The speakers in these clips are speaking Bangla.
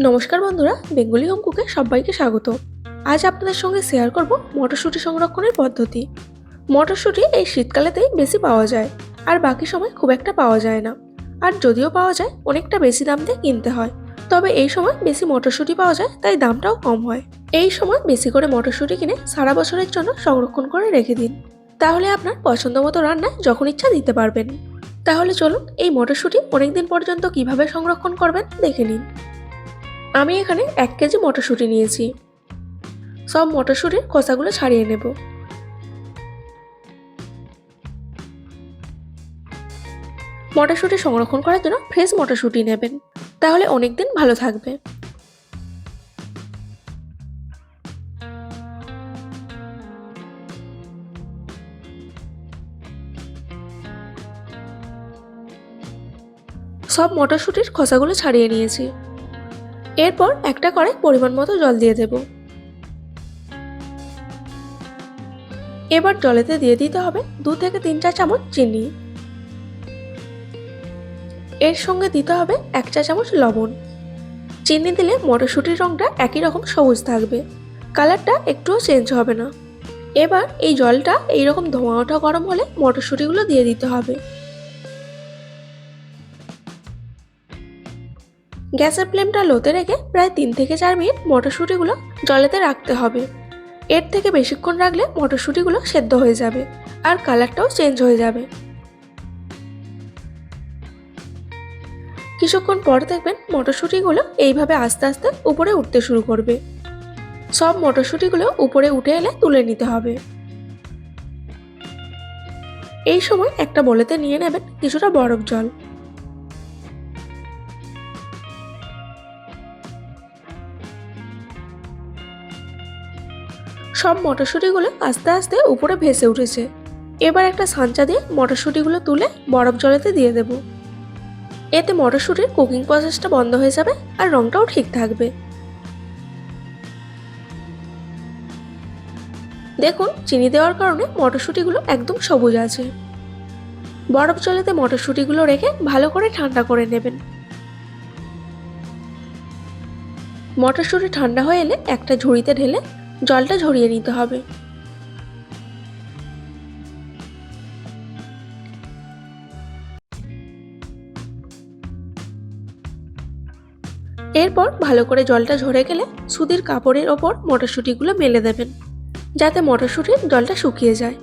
নমস্কার বন্ধুরা, বেঙ্গলি হোম কুকে সবাইকে স্বাগত। আজ আপনাদের সঙ্গে শেয়ার করব মটরশুঁটি সংরক্ষণের পদ্ধতি। মটরশুঁটি এই শীতকালেতেই বেশি পাওয়া যায়, আর বাকি সময় খুব একটা পাওয়া যায় না। আর যদিও পাওয়া যায়, অনেকটা বেশি দাম দিয়ে কিনতে হয়। তবে এই সময় বেশি মটরশুঁটি পাওয়া যায়, তাই দামটাও কম হয়। এই সময় বেশি করে মটরশুঁটি কিনে সারা বছরের জন্য সংরক্ষণ করে রেখে দিন। তাহলে আপনার পছন্দ মতো রান্নায় যখন ইচ্ছা দিতে পারবেন। তাহলে চলুন এই মটরশুঁটি অনেকদিন পর্যন্ত কীভাবে সংরক্ষণ করবেন দেখে নিন। আমি এখানে এক কেজি মটরশুঁটি নিয়েছি। সব মটরশুঁটির খোসাগুলো ছাড়িয়ে নেব। মটরশুঁটি সংরক্ষণ করার জন্য ফ্রেশ মটরশুঁটি নেবেন। তাহলে অনেক দিন ভালো থাকবে। সব মটরশুঁটির খোসাগুলো ছাড়িয়ে নিয়েছি। এরপর একটা করে পরিমাণ মতো জল দিয়ে দেব। এবার জলেতে দিয়ে দিতে হবে দু থেকে তিন চা চামচ চিনি। এর সঙ্গে দিতে হবে এক চা চামচ লবণ। চিনি দিলে মটরশুঁটির রঙটা একই রকম সবুজ থাকবে। কালারটা একটুও চেঞ্জ হবে না। এবার এই জলটা এইরকম ধোঁয়া ওঠা গরম হলে মটরশুঁটিগুলো দিয়ে দিতে হবে। গ্যাসের ফ্লেমটা লোতে রেখে প্রায় তিন থেকে চার মিনিট মটরশুঁটিগুলো জলেতে রাখতে হবে। এর থেকে বেশিক্ষণ রাখলে মটরশুঁটিগুলো সেদ্ধ হয়ে যাবে আর কালারটাও চেঞ্জ হয়ে যাবে। কিছুক্ষণ পর দেখবেন মটরশুঁটিগুলো এইভাবে আস্তে আস্তে উপরে উঠতে শুরু করবে। সব মটরশুঁটিগুলো উপরে উঠে এলে তুলে নিতে হবে। এই সময় একটা বলেতে নিয়ে নেবেন কিছুটা বরফ জল। সব মটরশুঁটিগুলো আস্তে আস্তে উপরে ভেসে উঠেছে। এবার একটা সাঞ্চা দিয়ে মটরশুঁটিগুলো তুলে বরফ জলেতে দিয়ে দেব। এতে মটরশুঁটির কুকিং প্রসেসটা বন্ধ হয়ে যাবে আর রঙটাও ঠিক থাকবে। দেখুন, চিনি দেওয়ার কারণে মটরশুঁটিগুলো একদম সবুজ আছে। বরফ জলেতে মটরশুঁটিগুলো রেখে ভালো করে ঠান্ডা করে নেবেন। মটরশুঁটি ঠান্ডা হয়ে এলে একটা ঝুড়িতে ঢেলে জলটা ঝরিয়ে নিতে হবে। এরপর ভালো করে জলটা ঝরে গেলে সুতির কাপড়ের ওপর মটরশুঁটিগুলো মেলে দেবেন, যাতে মটরশুঁটির জলটা শুকিয়ে যায়।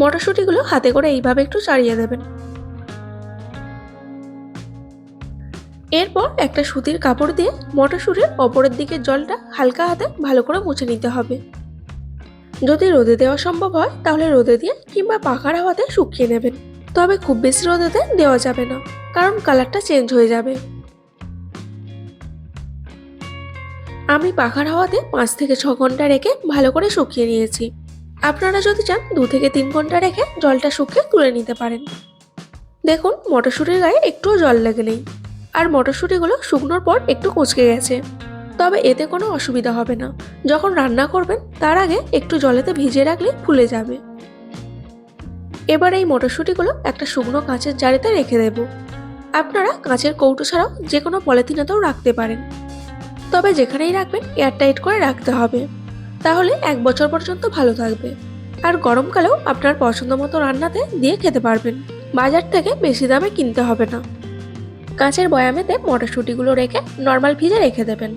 মটরশুঁটিগুলো হাতে করে এইভাবে একটু চাড়িয়ে দেবেন। এরপর একটা সুতির কাপড় দিয়ে মটরশুঁটির ওপরের দিকে জলটা হালকা হাতে ভালো করে মুছে নিতে হবে। যদি রোদে দেওয়া সম্ভব হয়, তাহলে রোদে দিয়ে কিংবা পাখার হাওয়াতে শুকিয়ে নেবেন। তবে খুব বেশি রোদেতে দেওয়া যাবে না, কারণ কালারটা চেঞ্জ হয়ে যাবে। আমি পাখার হাওয়াতে পাঁচ থেকে ছ ঘণ্টা রেখে ভালো করে শুকিয়ে নিয়েছি। আপনারা যদি চান, দু থেকে তিন ঘণ্টা রেখে জলটা শুকিয়ে তুলে নিতে পারেন। দেখুন, মটরশুঁটির গায়ে একটুও জল লেগে নেই। আর মটরশুঁটিগুলো শুকনোর পর একটু কুচকে গেছে। তবে এতে কোনো অসুবিধা হবে না। যখন রান্না করবেন, তার আগে একটু জলেতে ভিজিয়ে রাখলে ফুলে যাবে। এবার এই মটরশুঁটিগুলো একটা শুকনো কাঁচের জারিতে রেখে দেব। আপনারা কাঁচের কৌটো ছাড়াও যে কোনো পলিথিনেতেও রাখতে পারেন। তবে যেখানেই রাখবেন, এয়ারটাইট করে রাখতে হবে। তাহলে এক বছর পর্যন্ত ভালো থাকবে। আর গরমকালেও আপনার পছন্দ মতো রান্নাতে দিয়ে খেতে পারবেন। বাজার থেকে বেশি দামে কিনতে হবে না। কাঁচের বয়ামেতে মটরশুঁটিগুলো রেখে নর্মাল ফ্রিজে রেখে দেবেন।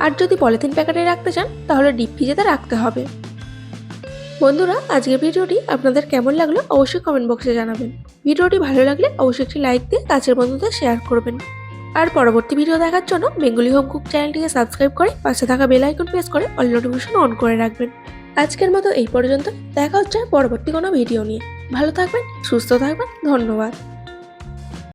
আর যদি পলিথিন প্যাকেটে রাখতে চান, তাহলে ডিপ ফ্রিজেতে রাখতে হবে। বন্ধুরা, আজকের ভিডিওটি আপনাদের কেমন লাগল অবশ্যই কমেন্ট বক্সে জানাবেন। ভিডিওটি ভালো লাগলে অবশ্যই একটি লাইক দিয়ে কাছের বন্ধুদের শেয়ার করবেন। আর পরবর্তী ভিডিও দেখার জন্য বেঙ্গলি হোম কুক চ্যানেলটিকে সাবস্ক্রাইব করে পাশে থাকা বেল আইকন প্রেস করে অল নোটিফিকেশন অন করে রাখবেন। আজকের মতো এই পর্যন্ত দেখা হচ্ছে পরবর্তী কোনো ভিডিও নিয়ে। ভালো থাকবেন, সুস্থ থাকবেন, ধন্যবাদ।